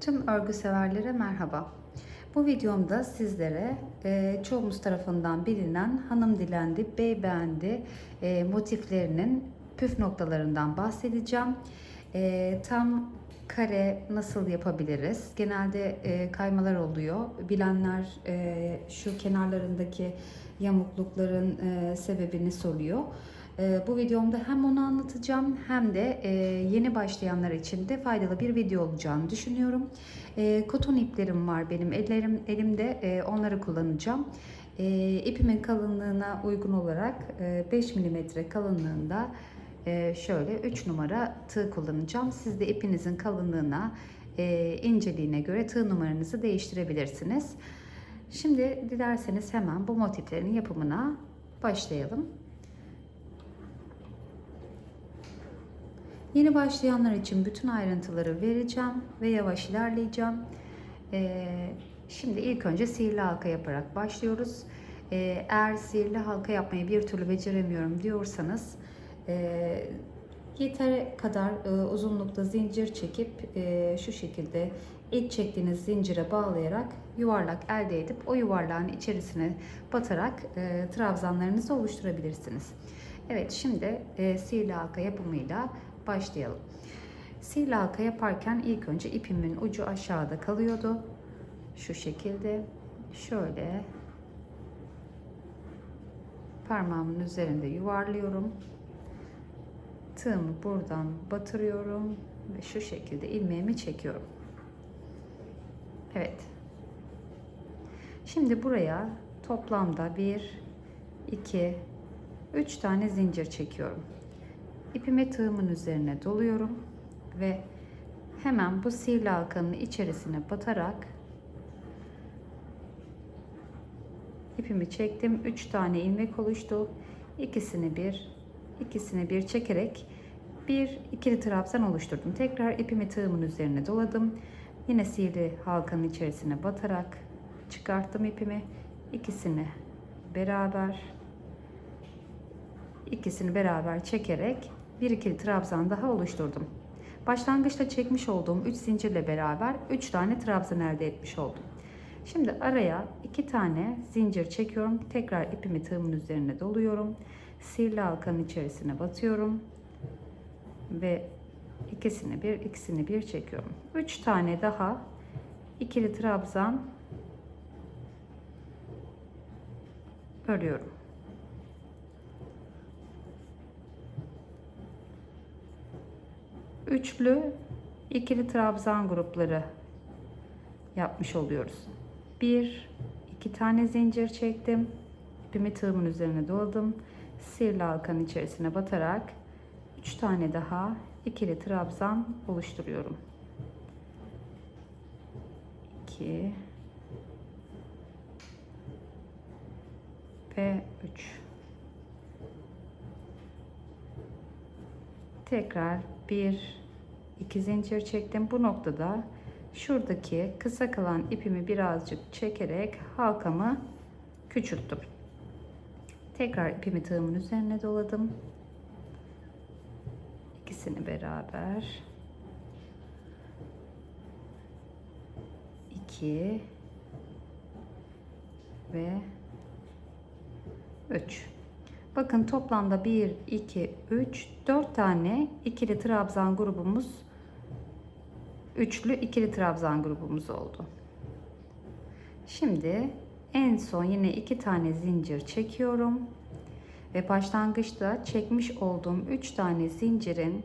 Tüm örgü severlere merhaba. Bu videomda sizlere e, çoğumuz tarafından bilinen hanım dilendi, bey beğendi e, motiflerinin püf noktalarından bahsedeceğim. E, tam kare nasıl yapabiliriz? Genelde e, kaymalar oluyor. Bilenler e, şu kenarlarındaki yamuklukların e, sebebini soruyor. E, bu videomda hem onu anlatacağım hem de e, yeni başlayanlar için de faydalı bir video olacağını düşünüyorum. E, koton iplerim var benim ellerim elimde e, onları kullanacağım. E, ipimin kalınlığına uygun olarak e, 5 mm kalınlığında e, şöyle 3 numara tığ kullanacağım. Siz de ipinizin kalınlığına, e, inceliğine göre tığ numaranızı değiştirebilirsiniz. Şimdi dilerseniz hemen bu motiflerin yapımına başlayalım. Yeni başlayanlar için bütün ayrıntıları vereceğim ve yavaş ilerleyeceğim. Ee, şimdi ilk önce sihirli halka yaparak başlıyoruz. Ee, eğer sihirli halka yapmayı bir türlü beceremiyorum diyorsanız e, yeter kadar e, uzunlukta zincir çekip e, şu şekilde ilk çektiğiniz zincire bağlayarak yuvarlak elde edip o yuvarlağın içerisine batarak e, trabzanlarınızı oluşturabilirsiniz. Evet şimdi e, sihirli halka yapımıyla başlayalım. Sihirli halka yaparken ilk önce ipimin ucu aşağıda kalıyordu. Şu şekilde şöyle parmağımın üzerinde yuvarlıyorum. Tığımı buradan batırıyorum ve şu şekilde ilmeğimi çekiyorum. Evet. Şimdi buraya toplamda 1 2 3 tane zincir çekiyorum. İpimi tığımın üzerine doluyorum ve hemen bu sihirli halkanın içerisine batarak ipimi çektim. 3 tane ilmek oluştu. İkisini bir, ikisini bir çekerek bir ikili trabzan oluşturdum. Tekrar ipimi tığımın üzerine doladım. Yine sihirli halkanın içerisine batarak çıkarttım ipimi. İkisini beraber ikisini beraber çekerek bir ikili trabzan daha oluşturdum. Başlangıçta çekmiş olduğum 3 zincirle beraber 3 tane trabzan elde etmiş oldum. Şimdi araya 2 tane zincir çekiyorum. Tekrar ipimi tığımın üzerine doluyorum. Sihirli halkanın içerisine batıyorum. Ve ikisini bir, ikisini bir çekiyorum. 3 tane daha ikili trabzan örüyorum. Üçlü ikili trabzan grupları yapmış oluyoruz. Bir, iki tane zincir çektim. İpimi tığımın üzerine doladım. Sihirli halkanın içerisine batarak üç tane daha ikili trabzan oluşturuyorum. 2 ve 3 tekrar bir iki zincir çektim. Bu noktada şuradaki kısa kalan ipimi birazcık çekerek halkamı küçülttüm. Tekrar ipimi tığımın üzerine doladım. İkisini beraber. 2 ve 3 Bakın toplamda 1, 2, 3, 4 tane ikili trabzan grubumuz, üçlü ikili trabzan grubumuz oldu. Şimdi en son yine iki tane zincir çekiyorum. Ve başlangıçta çekmiş olduğum 3 tane zincirin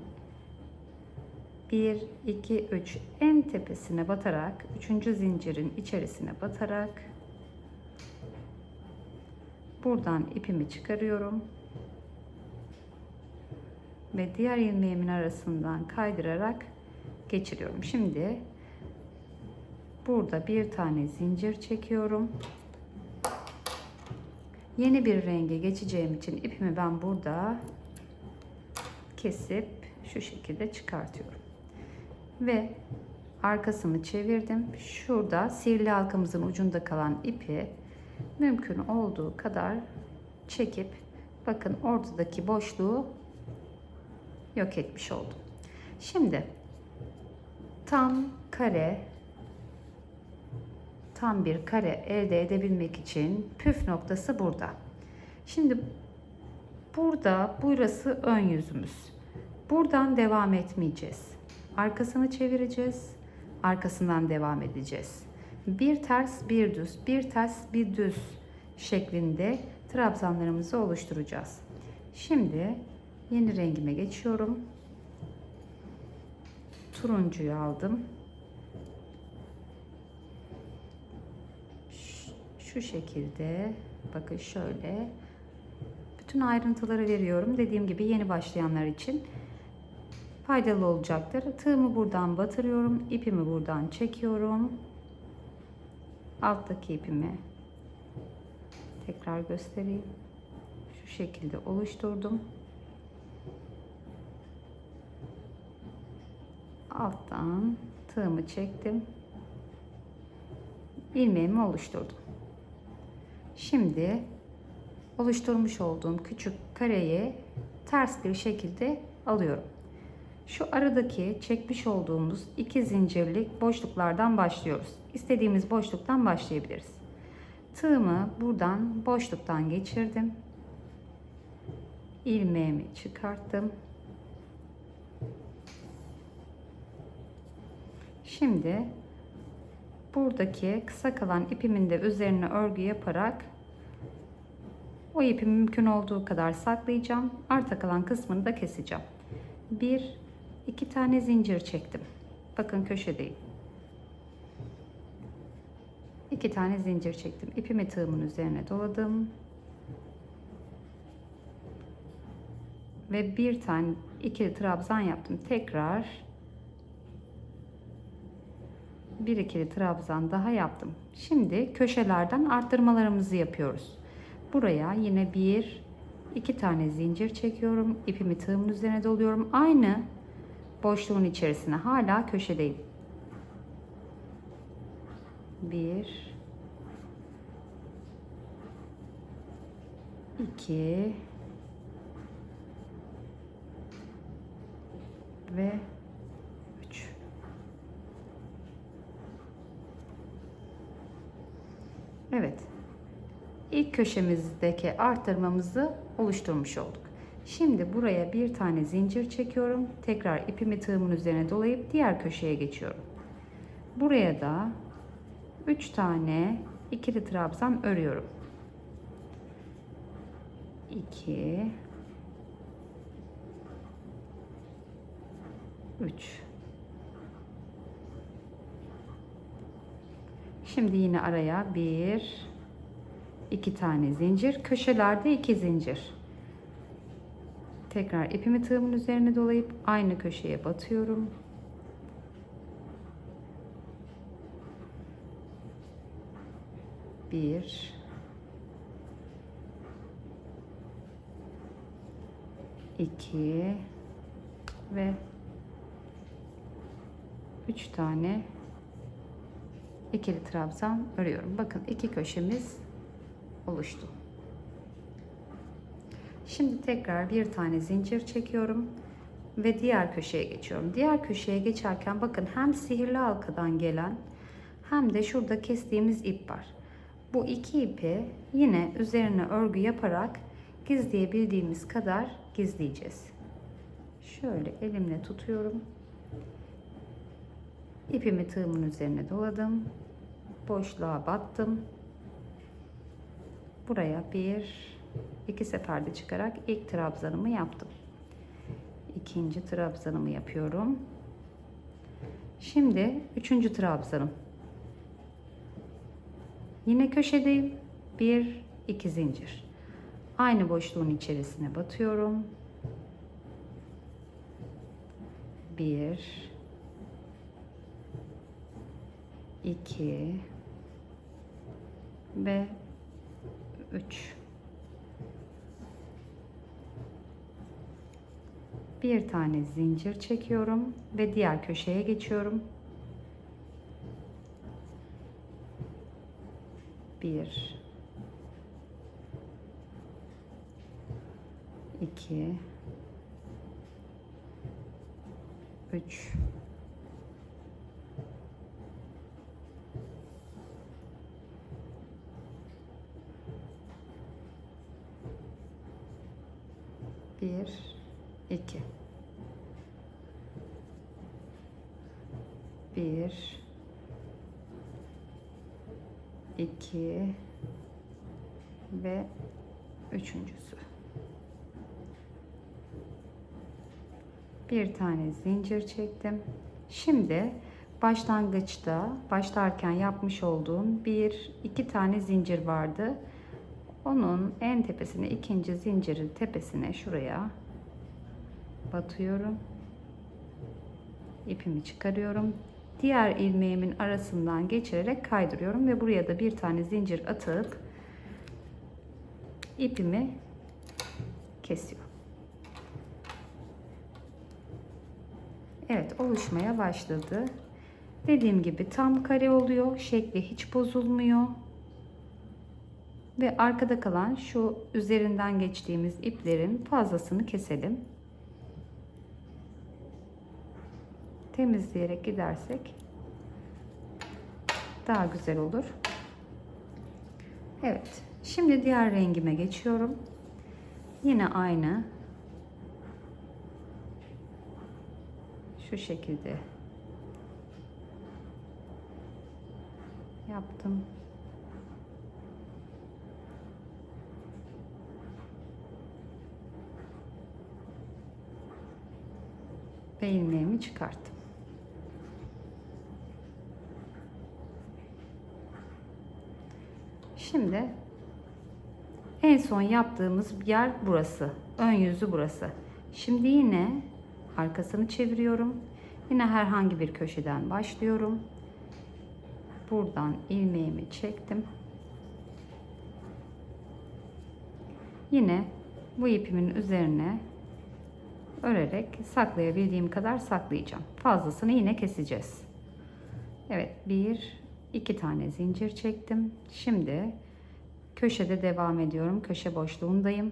1, 2, 3 en tepesine batarak, 3. zincirin içerisine batarak Buradan ipimi çıkarıyorum. Ve diğer ilmeğimin arasından kaydırarak geçiriyorum. Şimdi burada bir tane zincir çekiyorum. Yeni bir renge geçeceğim için ipimi ben burada kesip şu şekilde çıkartıyorum. Ve arkasını çevirdim. Şurada sihirli halkamızın ucunda kalan ipi mümkün olduğu kadar çekip bakın ortadaki boşluğu yok etmiş oldum. Şimdi tam kare tam bir kare elde edebilmek için püf noktası burada. Şimdi burada burası ön yüzümüz. Buradan devam etmeyeceğiz. Arkasını çevireceğiz. Arkasından devam edeceğiz. Bir ters, bir düz, bir ters, bir düz şeklinde trabzanlarımızı oluşturacağız. Şimdi yeni rengime geçiyorum. Turuncuyu aldım. Şu şekilde bakın şöyle bütün ayrıntıları veriyorum. Dediğim gibi yeni başlayanlar için faydalı olacaktır. Tığımı buradan batırıyorum. ipimi buradan çekiyorum. Alttaki ipimi tekrar göstereyim. Şu şekilde oluşturdum. Alttan tığımı çektim. ilmeğimi oluşturdum. Şimdi oluşturmuş olduğum küçük kareyi ters bir şekilde alıyorum. Şu aradaki çekmiş olduğumuz iki zincirlik boşluklardan başlıyoruz. İstediğimiz boşluktan başlayabiliriz. Tığımı buradan boşluktan geçirdim. ilmeğimi çıkarttım. Şimdi buradaki kısa kalan ipimin de üzerine örgü yaparak o ipi mümkün olduğu kadar saklayacağım. Arta kalan kısmını da keseceğim. Bir, iki tane zincir çektim. Bakın köşedeyim. İki tane zincir çektim. İpimi tığımın üzerine doladım. Ve bir tane ikili trabzan yaptım. Tekrar bir ikili trabzan daha yaptım. Şimdi köşelerden arttırmalarımızı yapıyoruz. Buraya yine bir iki tane zincir çekiyorum. İpimi tığımın üzerine doluyorum. Aynı boşluğun içerisine hala köşedeyim. Bir iki ve üç. Evet. İlk köşemizdeki artırmamızı oluşturmuş olduk. Şimdi buraya bir tane zincir çekiyorum. Tekrar ipimi tığımın üzerine dolayıp diğer köşeye geçiyorum. Buraya da 3 tane ikili trabzan örüyorum. 2 3 Şimdi yine araya bir iki tane zincir köşelerde iki zincir tekrar ipimi tığımın üzerine dolayıp aynı köşeye batıyorum bir iki ve üç tane ikili trabzan örüyorum. Bakın iki köşemiz oluştu. Şimdi tekrar bir tane zincir çekiyorum ve diğer köşeye geçiyorum. Diğer köşeye geçerken bakın hem sihirli halkadan gelen hem de şurada kestiğimiz ip var. Bu iki ipi yine üzerine örgü yaparak gizleyebildiğimiz kadar gizleyeceğiz. Şöyle elimle tutuyorum. İpimi tığımın üzerine doladım. Boşluğa battım. Buraya bir, iki seferde çıkarak ilk trabzanımı yaptım. İkinci trabzanımı yapıyorum. Şimdi üçüncü trabzanım. Yine köşedeyim. Bir, iki zincir. Aynı boşluğun içerisine batıyorum. Bir, 2 ve 3 bir tane zincir çekiyorum ve diğer köşeye geçiyorum. Bir, iki, üç, bir, iki. Bir, iki ve üçüncüsü. Bir tane zincir çektim. Şimdi başlangıçta başlarken yapmış olduğum bir iki tane zincir vardı. Onun en tepesine ikinci zincirin tepesine şuraya batıyorum. İpimi çıkarıyorum. Diğer ilmeğimin arasından geçirerek kaydırıyorum ve buraya da bir tane zincir atıp ipimi kesiyorum. Evet oluşmaya başladı. Dediğim gibi tam kare oluyor. Şekli hiç bozulmuyor. Ve arkada kalan şu üzerinden geçtiğimiz iplerin fazlasını keselim. Temizleyerek gidersek daha güzel olur. Evet. Şimdi diğer rengime geçiyorum. Yine aynı şu şekilde yaptım. Ve çıkarttım. Şimdi en son yaptığımız yer burası. Ön yüzü burası. Şimdi yine arkasını çeviriyorum. Yine herhangi bir köşeden başlıyorum. Buradan ilmeğimi çektim. Yine bu ipimin üzerine örerek saklayabildiğim kadar saklayacağım. Fazlasını yine keseceğiz. Evet, bir, iki tane zincir çektim. Şimdi köşede devam ediyorum. Köşe boşluğundayım.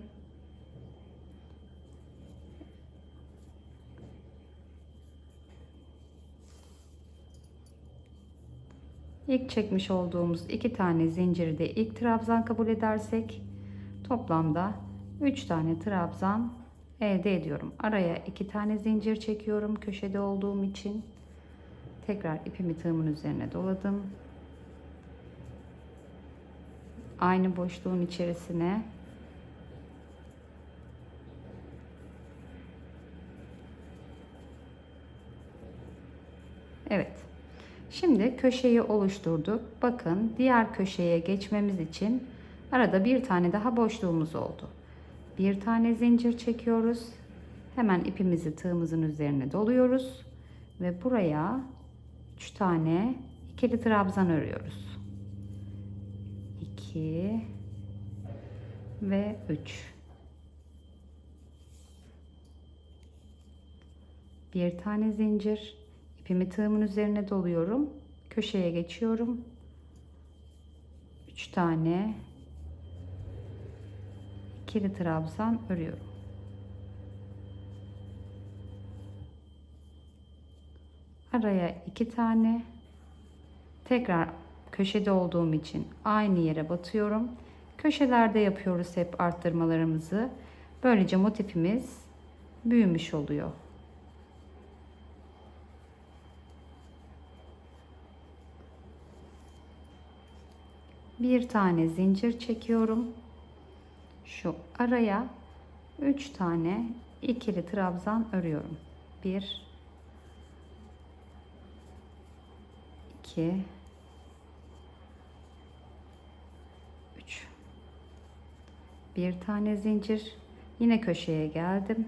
İlk çekmiş olduğumuz iki tane zinciri de ilk trabzan kabul edersek toplamda 3 tane trabzan elde ediyorum. Araya iki tane zincir çekiyorum köşede olduğum için. Tekrar ipimi tığımın üzerine doladım. Aynı boşluğun içerisine Evet. Şimdi köşeyi oluşturduk. Bakın diğer köşeye geçmemiz için arada bir tane daha boşluğumuz oldu. Bir tane zincir çekiyoruz. Hemen ipimizi tığımızın üzerine doluyoruz ve buraya 3 tane ikili trabzan örüyoruz. 2 ve 3. Bir tane zincir İpimi tığımın üzerine doluyorum. Köşeye geçiyorum. 3 tane ikili trabzan örüyorum. Araya iki tane tekrar köşede olduğum için aynı yere batıyorum. Köşelerde yapıyoruz hep arttırmalarımızı. Böylece motifimiz büyümüş oluyor. bir tane zincir çekiyorum. Şu araya 3 tane ikili trabzan örüyorum. 1 2 3 bir tane zincir. Yine köşeye geldim.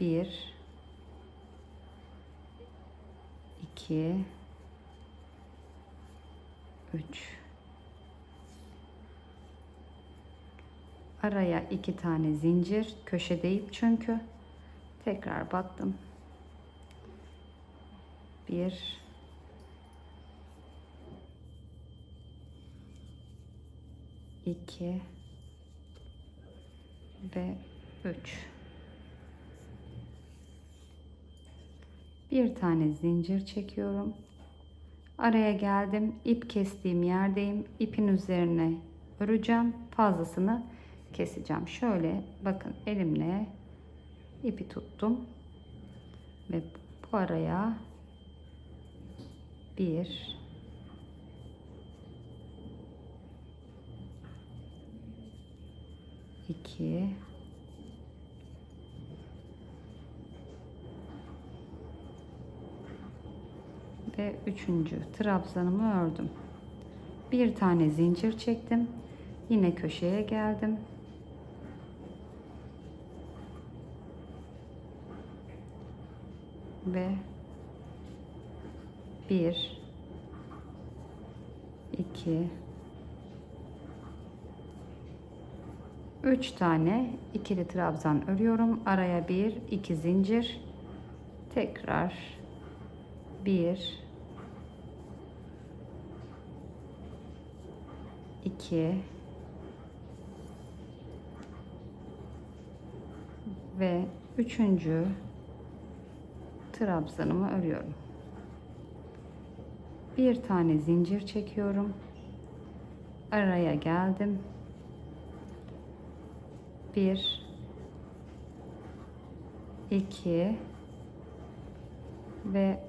1 2 3 araya iki tane zincir köşedeyim çünkü. Tekrar battım bir iki ve üç bir tane zincir çekiyorum Araya geldim. ip kestiğim yerdeyim. İpin üzerine öreceğim. Fazlasını keseceğim. Şöyle bakın elimle ipi tuttum ve bu araya bir iki ve üçüncü trabzanımı ördüm. Bir tane zincir çektim. Yine köşeye geldim. Ve bir iki üç tane ikili trabzan örüyorum. Araya bir iki zincir tekrar bir 2 ve üçüncü trabzanımı örüyorum. Bir tane zincir çekiyorum. Araya geldim. Bir, iki ve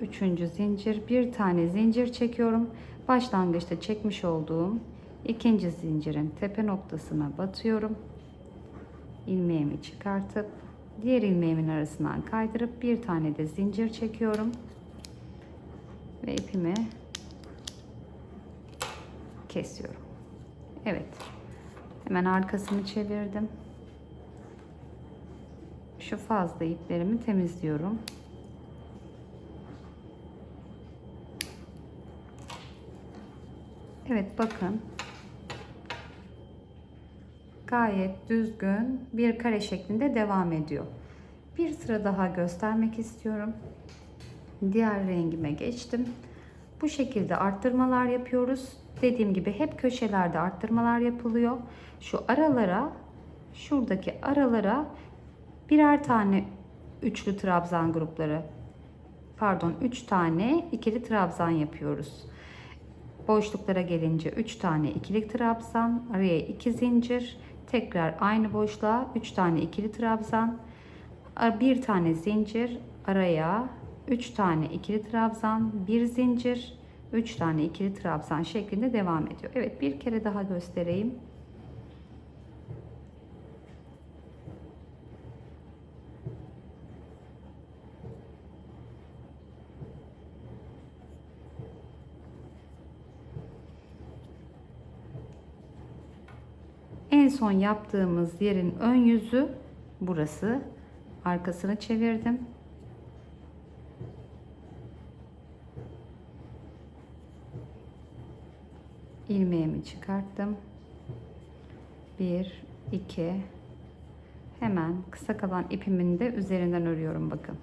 üçüncü zincir. Bir tane zincir çekiyorum başlangıçta çekmiş olduğum ikinci zincirin tepe noktasına batıyorum. ilmeğimi çıkartıp diğer ilmeğimin arasından kaydırıp bir tane de zincir çekiyorum ve ipimi kesiyorum. Evet. Hemen arkasını çevirdim. Şu fazla iplerimi temizliyorum. Evet bakın. Gayet düzgün bir kare şeklinde devam ediyor. Bir sıra daha göstermek istiyorum. Diğer rengime geçtim. Bu şekilde arttırmalar yapıyoruz. Dediğim gibi hep köşelerde arttırmalar yapılıyor. Şu aralara, şuradaki aralara birer tane üçlü trabzan grupları pardon 3 tane ikili trabzan yapıyoruz. Boşluklara gelince 3 tane ikili trabzan, araya 2 zincir, tekrar aynı boşluğa 3 tane ikili trabzan, bir tane zincir, araya 3 tane ikili trabzan, bir zincir, 3 tane ikili trabzan şeklinde devam ediyor. Evet bir kere daha göstereyim. En son yaptığımız yerin ön yüzü burası. Arkasını çevirdim. İlmeğimi çıkarttım. 1 2 hemen kısa kalan ipimin de üzerinden örüyorum bakın.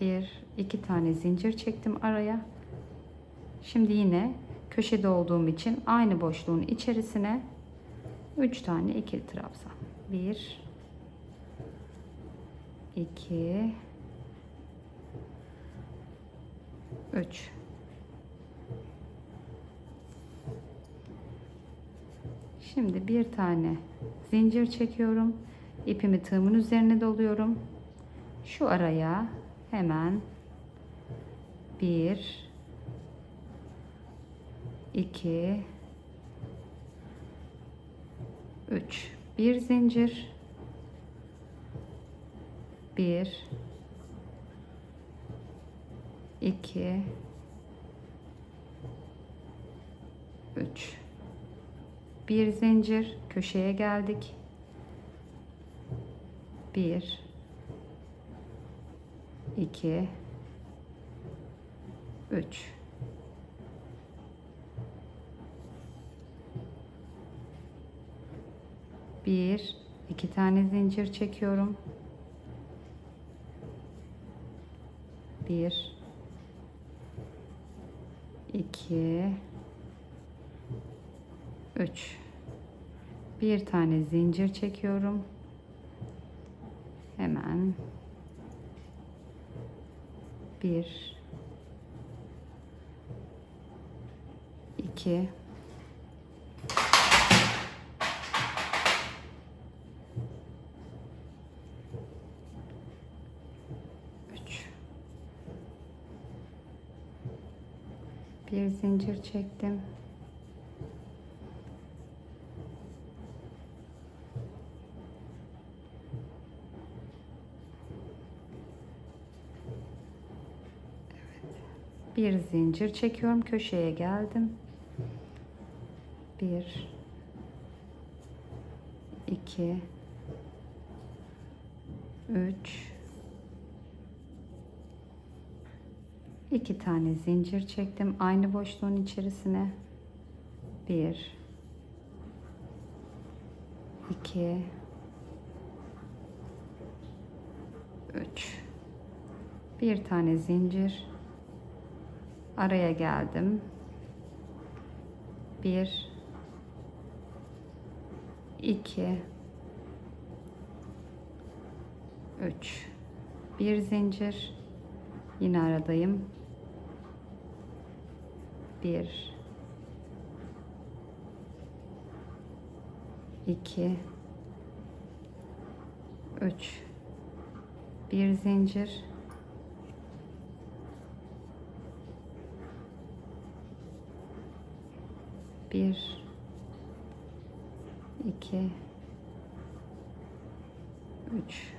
bir iki tane zincir çektim araya şimdi yine köşede olduğum için aynı boşluğun içerisine 3 tane ikili trabzan 1 2 3 Şimdi bir tane zincir çekiyorum. ipimi tığımın üzerine doluyorum. Şu araya hemen 1 2 3 bir zincir 1 2 3 bir zincir köşeye geldik. 1 2 3 bir iki tane zincir çekiyorum. Bir iki üç. Bir tane zincir çekiyorum. Hemen. Bir iki zincir çektim. Bir zincir çekiyorum. Köşeye geldim. Bir, iki, üç, iki tane zincir çektim. Aynı boşluğun içerisine. Bir, iki, üç. Bir tane zincir araya geldim. Bir, iki, üç. Bir zincir. Yine aradayım. Bir, iki, üç. Bir zincir. Bir, iki, üç.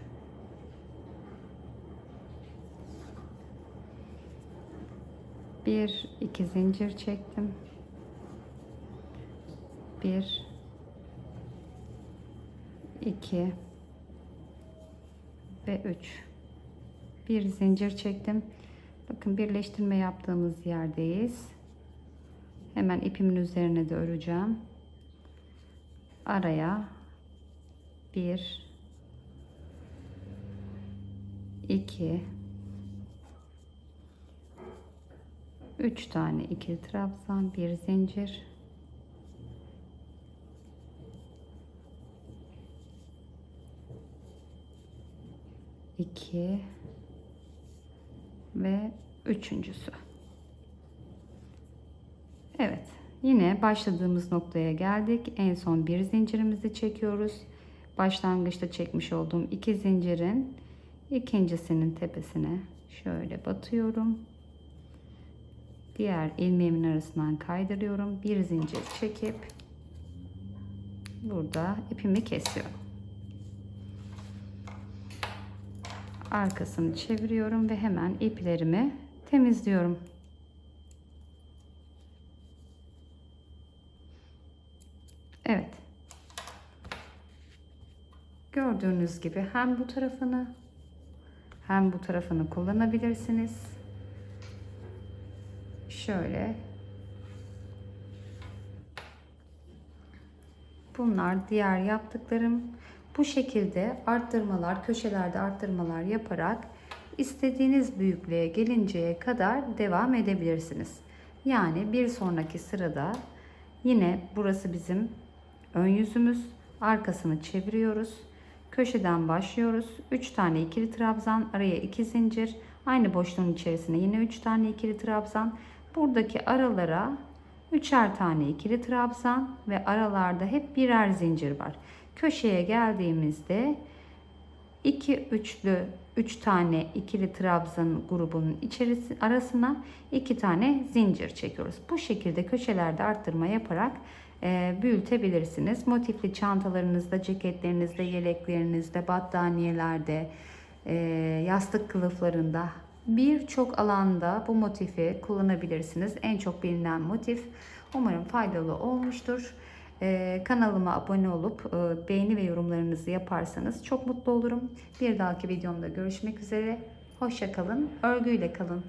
Bir, iki zincir çektim. Bir, iki ve üç. Bir zincir çektim. Bakın birleştirme yaptığımız yerdeyiz. Hemen ipimin üzerine de öreceğim. Araya bir, iki, üç tane ikili trabzan, bir zincir. iki ve üçüncüsü. Evet. Yine başladığımız noktaya geldik. En son bir zincirimizi çekiyoruz. Başlangıçta çekmiş olduğum iki zincirin ikincisinin tepesine şöyle batıyorum. Diğer ilmeğimin arasından kaydırıyorum. Bir zincir çekip burada ipimi kesiyorum. Arkasını çeviriyorum ve hemen iplerimi temizliyorum. Evet. Gördüğünüz gibi hem bu tarafını hem bu tarafını kullanabilirsiniz. Şöyle. Bunlar diğer yaptıklarım. Bu şekilde arttırmalar, köşelerde arttırmalar yaparak istediğiniz büyüklüğe gelinceye kadar devam edebilirsiniz. Yani bir sonraki sırada yine burası bizim ön yüzümüz. Arkasını çeviriyoruz. Köşeden başlıyoruz. 3 tane ikili trabzan, araya 2 zincir. Aynı boşluğun içerisine yine 3 tane ikili trabzan. Buradaki aralara üçer tane ikili trabzan ve aralarda hep birer zincir var. Köşeye geldiğimizde 2 üçlü 3 tane ikili trabzan grubunun içerisi arasına 2 tane zincir çekiyoruz. Bu şekilde köşelerde arttırma yaparak e, büyütebilirsiniz. Motifli çantalarınızda, ceketlerinizde, yeleklerinizde, battaniyelerde, e, yastık kılıflarında birçok alanda bu motifi kullanabilirsiniz. En çok bilinen motif. Umarım faydalı olmuştur. Ee, kanalıma abone olup e, beğeni ve yorumlarınızı yaparsanız çok mutlu olurum. Bir dahaki videomda görüşmek üzere. Hoşçakalın. Örgüyle kalın.